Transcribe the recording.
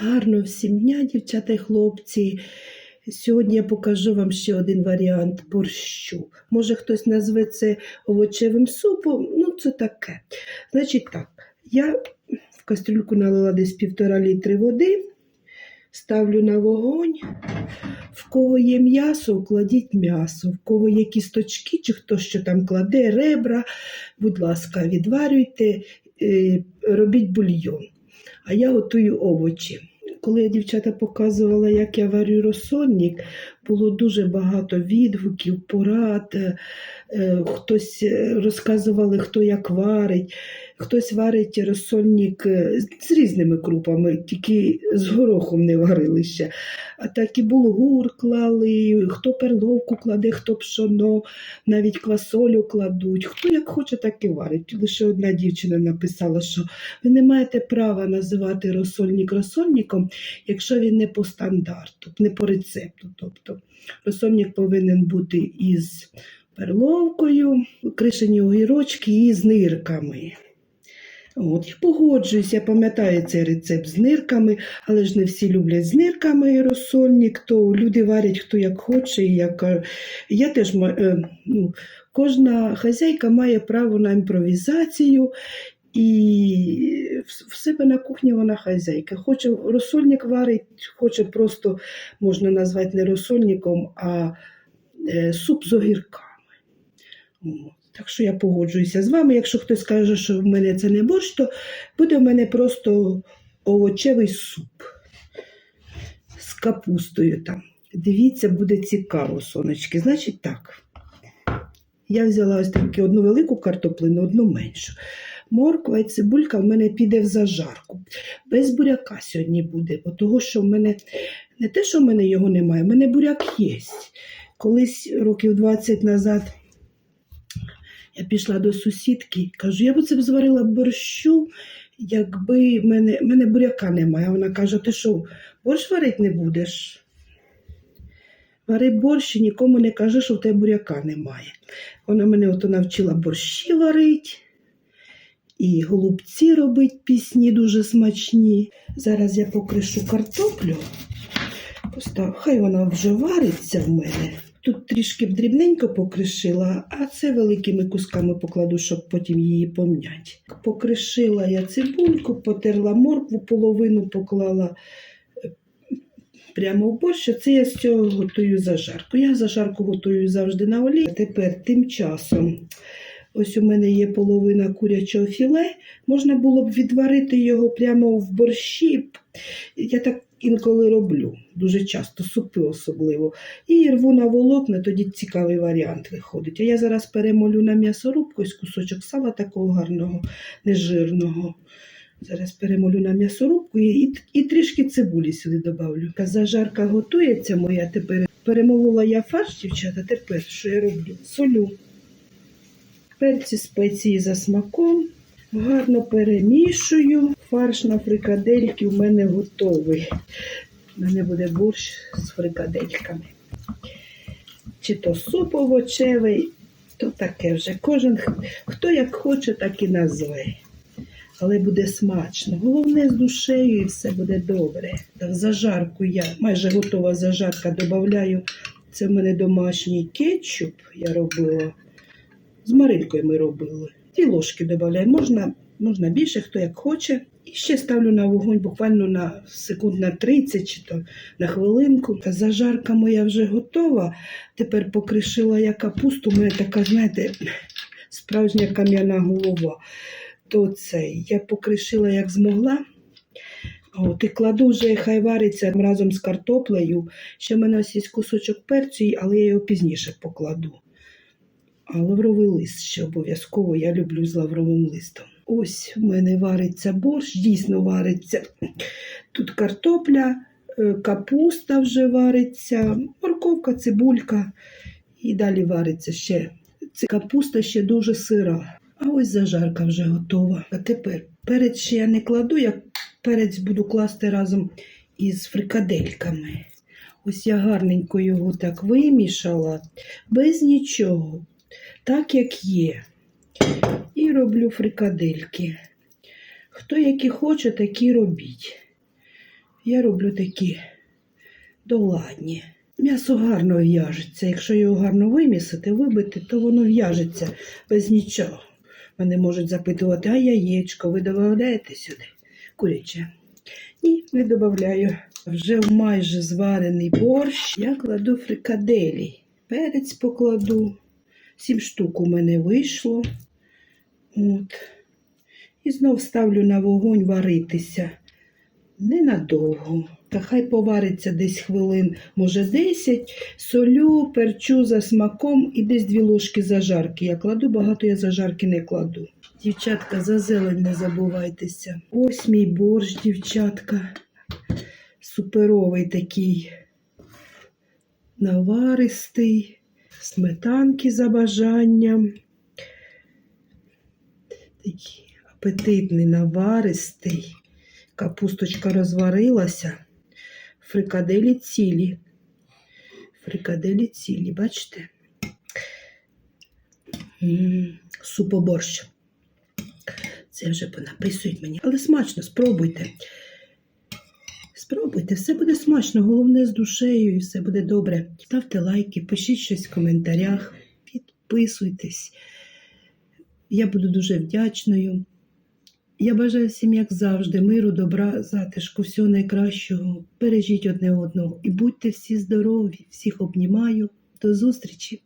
Гарно всім дня, дівчата і хлопці. Сьогодні я покажу вам ще один варіант борщу. Може, хтось назве це овочевим супом, ну це таке. Значить так, я в кастрюльку налила десь півтора літри води, ставлю на вогонь. В кого є м'ясо, кладіть м'ясо, в кого є кісточки, чи хто що там кладе, ребра, будь ласка, відварюйте, е, робіть бульйон. А я готую овочі. Коли дівчата показувала, як я варю розсольник, було дуже багато відгуків, порад. е, е, Хтось е, розказували, хто як варить. Хтось варить розсольник з різними крупами, тільки з горохом не варили ще. А так і булгур клали, хто перловку кладе, хто пшоно, навіть квасолю кладуть. Хто як хоче, так і варить. Лише одна дівчина написала, що ви не маєте права називати розсольник розсольником, якщо він не по стандарту, не по рецепту. Тобто розсольник повинен бути із перловкою, кришені огірочки і з нирками. От, я погоджуюсь, я пам'ятаю цей рецепт з нирками, але ж не всі люблять з нирками розсольник, то люди варять хто як хоче. Як... Я теж е, ну, кожна хазяйка має право на імпровізацію, і в себе на кухні вона хазяйка. Хоче розсольник варить, хоче просто можна назвати не розсольником, а е, суп з огірками. Так що я погоджуюся з вами. Якщо хтось каже, що в мене це не борщ, то буде в мене просто овочевий суп з капустою там. Дивіться, буде цікаво, сонечки. Значить так. Я взяла ось таку одну велику картоплину, одну меншу. Морква і цибулька в мене піде в зажарку. Без буряка сьогодні буде, бо того, що в мене не те, що в мене його немає, в мене буряк є. Колись років 20 назад я пішла до сусідки, кажу, я б це б зварила борщу, якби в мене, в мене буряка немає. Вона каже, ти що, борщ варити не будеш? Вари борщ і нікому не кажи, що в тебе буряка немає. Вона мене ото навчила борщі варити і голубці робить пісні дуже смачні. Зараз я покришу картоплю. Постав, хай вона вже вариться в мене. Тут трішки дрібненько покришила, а це великими кусками покладу, щоб потім її помняти. Покришила я цибульку, потерла моркву, половину поклала е, прямо в борщ. Це я з цього готую зажарку. Я зажарку готую завжди на олії. Тепер тим часом. Ось у мене є половина курячого філе. Можна було б відварити його прямо в борщі. Я так інколи роблю, дуже часто, супи особливо. І рву на волокна, тоді цікавий варіант виходить. А я зараз перемолю на м'ясорубку ось кусочок сала такого гарного, нежирного. Зараз перемолю на м'ясорубку і, і, і трішки цибулі сюди додавлю. Зажарка готується моя тепер. Перемолола я фарш, дівчата, тепер що я роблю? Солю. Перці спеції за смаком. Гарно перемішую. Фарш на фрикадельки у мене готовий. У мене буде борщ з фрикадельками. Чи то суп овочевий, то таке вже. Кожен хто як хоче, так і назве. Але буде смачно. Головне з душею і все буде добре. Так, зажарку я, майже готова зажарка, додаю. Це в мене домашній кетчуп я робила. З Маринкою ми робили. Ті ложки додаємо. Можна, можна більше, хто як хоче. І ще ставлю на вогонь буквально на секунд на 30 чи то на хвилинку. Та зажарка моя вже готова. Тепер покришила я капусту. Мене така, знаєте, справжня кам'яна голова. То цей я покришила як змогла. От, і кладу вже, хай вариться разом з картоплею. Ще в мене ось є кусочок перцю, але я його пізніше покладу. А лавровий лист ще обов'язково я люблю з лавровим листом. Ось у мене вариться борщ, дійсно вариться. Тут картопля, е, капуста вже вариться, морковка, цибулька. І далі вариться ще. Це капуста ще дуже сира. А ось зажарка вже готова. А тепер перець ще я не кладу, я перець буду класти разом із фрикадельками. Ось я гарненько його так вимішала, без нічого, так як є. І роблю фрикадельки. Хто які хоче, такі робіть. Я роблю такі доладні. М'ясо гарно в'яжеться. Якщо його гарно вимісити, вибити, то воно в'яжеться без нічого. Мене можуть запитувати, а яєчко ви додаєте сюди? Куряче. Ні, не додаю. Вже майже зварений борщ я кладу фрикаделі. Перець покладу. Сім штук у мене вийшло. От. І знов ставлю на вогонь варитися. Ненадовго. Та хай повариться десь хвилин, може 10. Солю, перчу за смаком і десь дві ложки зажарки. Я кладу, багато я зажарки не кладу. Дівчатка, за зелень не забувайтеся. Ось мій борщ, дівчатка. Суперовий такий. Наваристий, сметанки за бажанням. Такий апетитний, наваристий. Капусточка розварилася. Фрикаделі цілі. Фрикаделі цілі, бачите? Супоборщ. Це вже понаписують мені. Але смачно, спробуйте. Спробуйте, все буде смачно, головне з душею і все буде добре. Ставте лайки, пишіть щось в коментарях, підписуйтесь. Я буду дуже вдячною. Я бажаю всім, як завжди, миру, добра, затишку, всього найкращого. Бережіть одне одного і будьте всі здорові. Всіх обнімаю. До зустрічі!